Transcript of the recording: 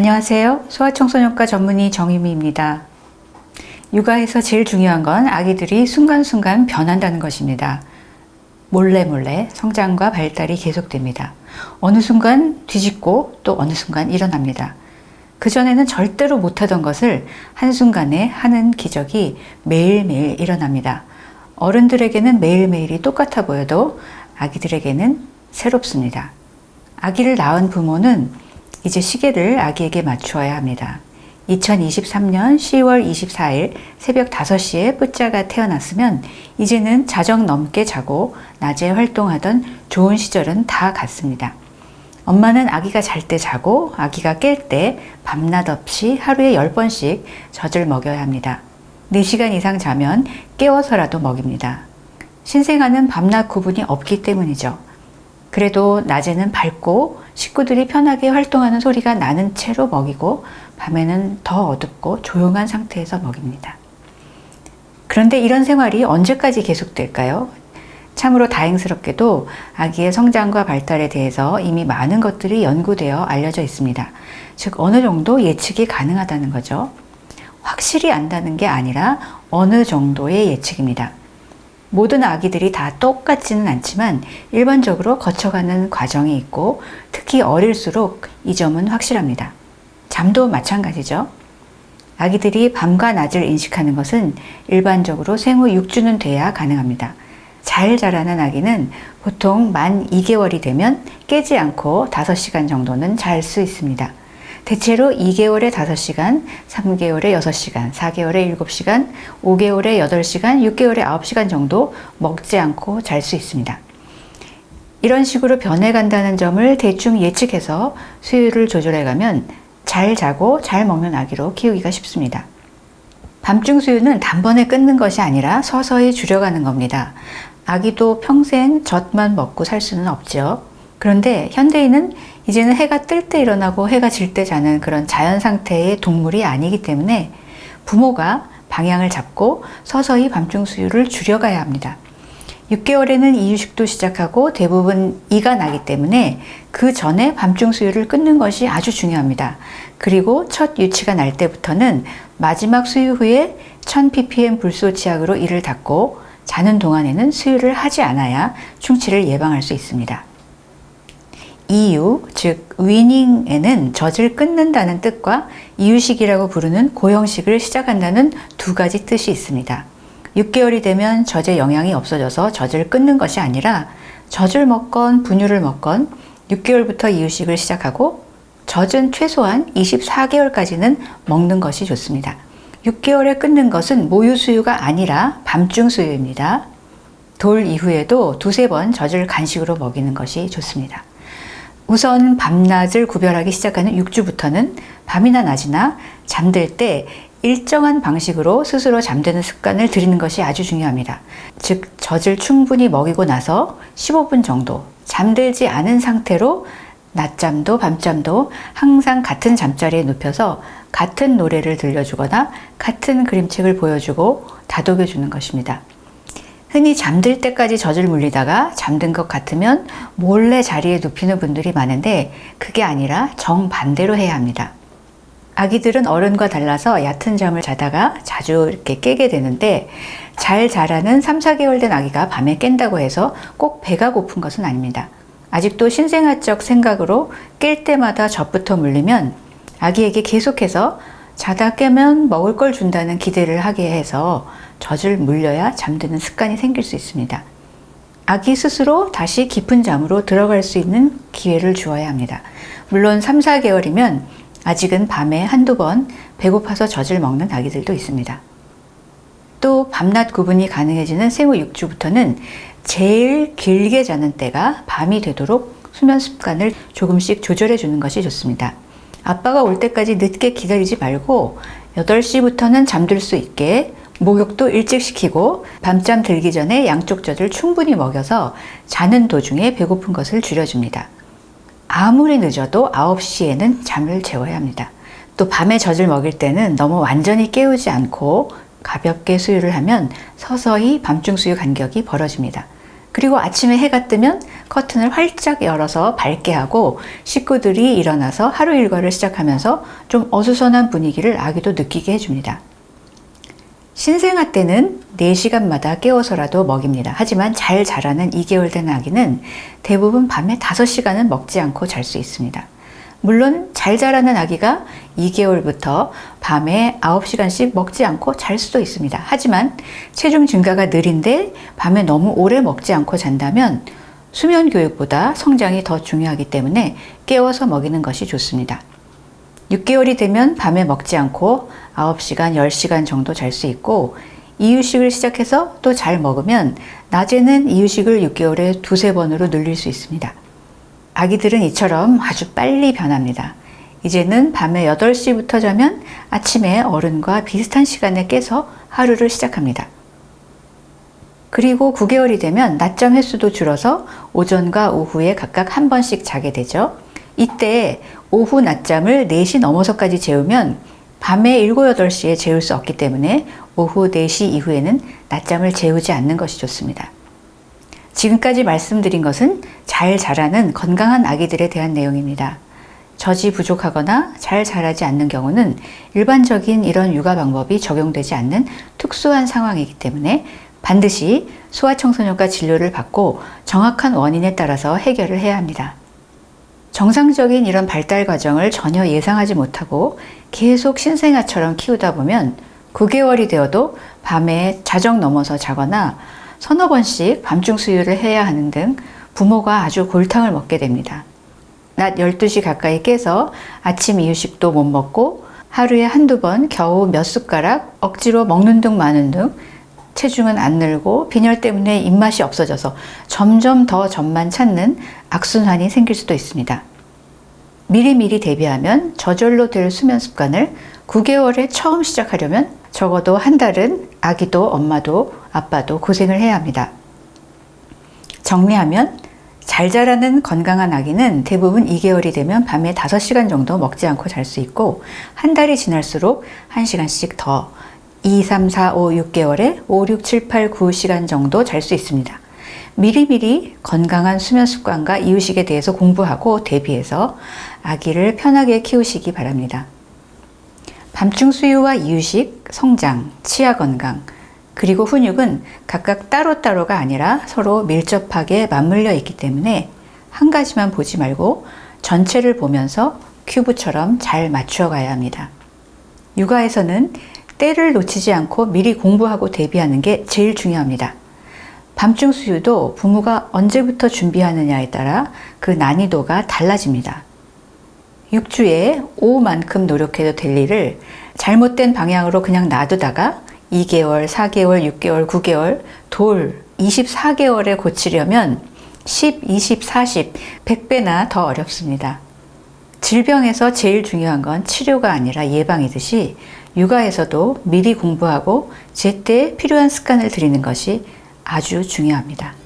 안녕하세요. 소아청소년과 전문의 정유미입니다. 육아에서 제일 중요한 건 아기들이 순간순간 변한다는 것입니다. 몰래 몰래 성장과 발달이 계속됩니다. 어느 순간 뒤집고 또 어느 순간 일어납니다. 그전에는 절대로 못하던 것을 한순간에 하는 기적이 매일매일 일어납니다. 어른들에게는 매일매일이 똑같아 보여도 아기들에게는 새롭습니다. 아기를 낳은 부모는 이제 시계를 아기에게 맞추어야 합니다. 2023년 10월 24일 새벽 5시에 뿌짜가 태어났으면 이제는 자정 넘게 자고 낮에 활동하던 좋은 시절은 다 갔습니다. 엄마는 아기가 잘 때 자고 아기가 깰 때 밤낮 없이 하루에 10번씩 젖을 먹여야 합니다. 4시간 이상 자면 깨워서라도 먹입니다. 신생아는 밤낮 구분이 없기 때문이죠. 그래도 낮에는 밝고 식구들이 편하게 활동하는 소리가 나는 채로 먹이고 밤에는 더 어둡고 조용한 상태에서 먹입니다. 그런데 이런 생활이 언제까지 계속될까요? 참으로 다행스럽게도 아기의 성장과 발달에 대해서 이미 많은 것들이 연구되어 알려져 있습니다. 즉, 어느 정도 예측이 가능하다는 거죠. 확실히 안다는 게 아니라 어느 정도의 예측입니다. 모든 아기들이 다 똑같지는 않지만 일반적으로 거쳐가는 과정이 있고 특히 어릴수록 이 점은 확실합니다. 잠도 마찬가지죠. 아기들이 밤과 낮을 인식하는 것은 일반적으로 생후 6주는 돼야 가능합니다. 잘 자라는 아기는 보통 만 2개월이 되면 깨지 않고 5시간 정도는 잘 수 있습니다. 대체로 2개월에 5시간, 3개월에 6시간, 4개월에 7시간, 5개월에 8시간, 6개월에 9시간 정도 먹지 않고 잘 수 있습니다. 이런 식으로 변해간다는 점을 대충 예측해서 수유를 조절해가면 잘 자고 잘 먹는 아기로 키우기가 쉽습니다. 밤중 수유는 단번에 끊는 것이 아니라 서서히 줄여가는 겁니다. 아기도 평생 젖만 먹고 살 수는 없죠. 그런데 현대인은 이제는 해가 뜰 때 일어나고 해가 질 때 자는 그런 자연 상태의 동물이 아니기 때문에 부모가 방향을 잡고 서서히 밤중 수유를 줄여가야 합니다. 6개월에는 이유식도 시작하고 대부분 이가 나기 때문에 그 전에 밤중 수유를 끊는 것이 아주 중요합니다. 그리고 첫 유치가 날 때부터는 마지막 수유 후에 1000ppm 불소 치약으로 이를 닫고 자는 동안에는 수유를 하지 않아야 충치를 예방할 수 있습니다. 이유, 즉 위닝에는 젖을 끊는다는 뜻과 이유식이라고 부르는 고형식을 시작한다는 두 가지 뜻이 있습니다. 6개월이 되면 젖의 영향이 없어져서 젖을 끊는 것이 아니라 젖을 먹건 분유를 먹건 6개월부터 이유식을 시작하고 젖은 최소한 24개월까지는 먹는 것이 좋습니다. 6개월에 끊는 것은 모유 수유가 아니라 밤중 수유입니다. 돌 이후에도 두세 번 젖을 간식으로 먹이는 것이 좋습니다. 우선 밤낮을 구별하기 시작하는 6주부터는 밤이나 낮이나 잠들 때 일정한 방식으로 스스로 잠드는 습관을 들이는 것이 아주 중요합니다. 즉, 젖을 충분히 먹이고 나서 15분 정도 잠들지 않은 상태로 낮잠도 밤잠도 항상 같은 잠자리에 눕혀서 같은 노래를 들려주거나 같은 그림책을 보여주고 다독여주는 것입니다. 흔히 잠들 때까지 젖을 물리다가 잠든 것 같으면 몰래 자리에 눕히는 분들이 많은데 그게 아니라 정반대로 해야 합니다. 아기들은 어른과 달라서 얕은 잠을 자다가 자주 이렇게 깨게 되는데 잘 자라는 3, 4개월 된 아기가 밤에 깬다고 해서 꼭 배가 고픈 것은 아닙니다. 아직도 신생아적 생각으로 깰 때마다 젖부터 물리면 아기에게 계속해서 자다 깨면 먹을 걸 준다는 기대를 하게 해서 젖을 물려야 잠드는 습관이 생길 수 있습니다. 아기 스스로 다시 깊은 잠으로 들어갈 수 있는 기회를 주어야 합니다. 물론 3, 4개월이면 아직은 밤에 한두 번 배고파서 젖을 먹는 아기들도 있습니다. 또 밤낮 구분이 가능해지는 생후 6주부터는 제일 길게 자는 때가 밤이 되도록 수면 습관을 조금씩 조절해 주는 것이 좋습니다. 아빠가 올 때까지 늦게 기다리지 말고 8시부터는 잠들 수 있게 목욕도 일찍 시키고 밤잠 들기 전에 양쪽 젖을 충분히 먹여서 자는 도중에 배고픈 것을 줄여줍니다. 아무리 늦어도 9시에는 잠을 재워야 합니다. 또 밤에 젖을 먹일 때는 너무 완전히 깨우지 않고 가볍게 수유를 하면 서서히 밤중 수유 간격이 벌어집니다. 그리고 아침에 해가 뜨면 커튼을 활짝 열어서 밝게 하고 식구들이 일어나서 하루 일과를 시작하면서 좀 어수선한 분위기를 아기도 느끼게 해줍니다. 신생아 때는 4시간마다 깨워서라도 먹입니다. 하지만 잘 자라는 2개월 된 아기는 대부분 밤에 5시간은 먹지 않고 잘 수 있습니다. 물론 잘 자라는 아기가 2개월부터 밤에 9시간씩 먹지 않고 잘 수도 있습니다. 하지만 체중 증가가 느린데 밤에 너무 오래 먹지 않고 잔다면 수면 교육보다 성장이 더 중요하기 때문에 깨워서 먹이는 것이 좋습니다. 6개월이 되면 밤에 먹지 않고 9시간, 10시간 정도 잘 수 있고 이유식을 시작해서 또 잘 먹으면 낮에는 이유식을 6개월에 두세 번으로 늘릴 수 있습니다. 아기들은 이처럼 아주 빨리 변합니다. 이제는 밤에 8시부터 자면 아침에 어른과 비슷한 시간에 깨서 하루를 시작합니다. 그리고 9개월이 되면 낮잠 횟수도 줄어서 오전과 오후에 각각 한 번씩 자게 되죠. 이때 오후 낮잠을 4시 넘어서까지 재우면 밤에 7, 8시에 재울 수 없기 때문에 오후 4시 이후에는 낮잠을 재우지 않는 것이 좋습니다. 지금까지 말씀드린 것은 잘 자라는 건강한 아기들에 대한 내용입니다. 젖이 부족하거나 잘 자라지 않는 경우는 일반적인 이런 육아 방법이 적용되지 않는 특수한 상황이기 때문에 반드시 소아청소년과 진료를 받고 정확한 원인에 따라서 해결을 해야 합니다. 정상적인 이런 발달 과정을 전혀 예상하지 못하고 계속 신생아처럼 키우다 보면 9개월이 되어도 밤에 자정 넘어서 자거나 서너 번씩 밤중 수유를 해야 하는 등 부모가 아주 골탕을 먹게 됩니다. 낮 12시 가까이 깨서 아침 이유식도 못 먹고 하루에 한두 번 겨우 몇 숟가락 억지로 먹는 둥 마는 둥 체중은 안 늘고 빈혈 때문에 입맛이 없어져서 점점 더 젖만 찾는 악순환이 생길 수도 있습니다. 미리미리 대비하면 저절로 될 수면 습관을 9개월에 처음 시작하려면 적어도 한 달은 아기도 엄마도 아빠도 고생을 해야 합니다. 정리하면 잘 자라는 건강한 아기는 대부분 2개월이 되면 밤에 5시간 정도 먹지 않고 잘 수 있고 한 달이 지날수록 1시간씩 더 2, 3, 4, 5, 6개월에 5, 6, 7, 8, 9시간 정도 잘 수 있습니다. 미리미리 건강한 수면 습관과 이유식에 대해서 공부하고 대비해서 아기를 편하게 키우시기 바랍니다. 밤중 수유와 이유식, 성장, 치아 건강, 그리고 훈육은 각각 따로따로가 아니라 서로 밀접하게 맞물려 있기 때문에 한 가지만 보지 말고 전체를 보면서 큐브처럼 잘 맞추어 가야 합니다. 육아에서는 때를 놓치지 않고 미리 공부하고 대비하는 게 제일 중요합니다. 밤중 수유도 부모가 언제부터 준비하느냐에 따라 그 난이도가 달라집니다. 6주에 5만큼 노력해도 될 일을 잘못된 방향으로 그냥 놔두다가 2개월, 4개월, 6개월, 9개월, 돌 24개월에 고치려면 10, 20, 40, 100배나 더 어렵습니다. 질병에서 제일 중요한 건 치료가 아니라 예방이듯이 육아에서도 미리 공부하고 제때 필요한 습관을 들이는 것이 아주 중요합니다.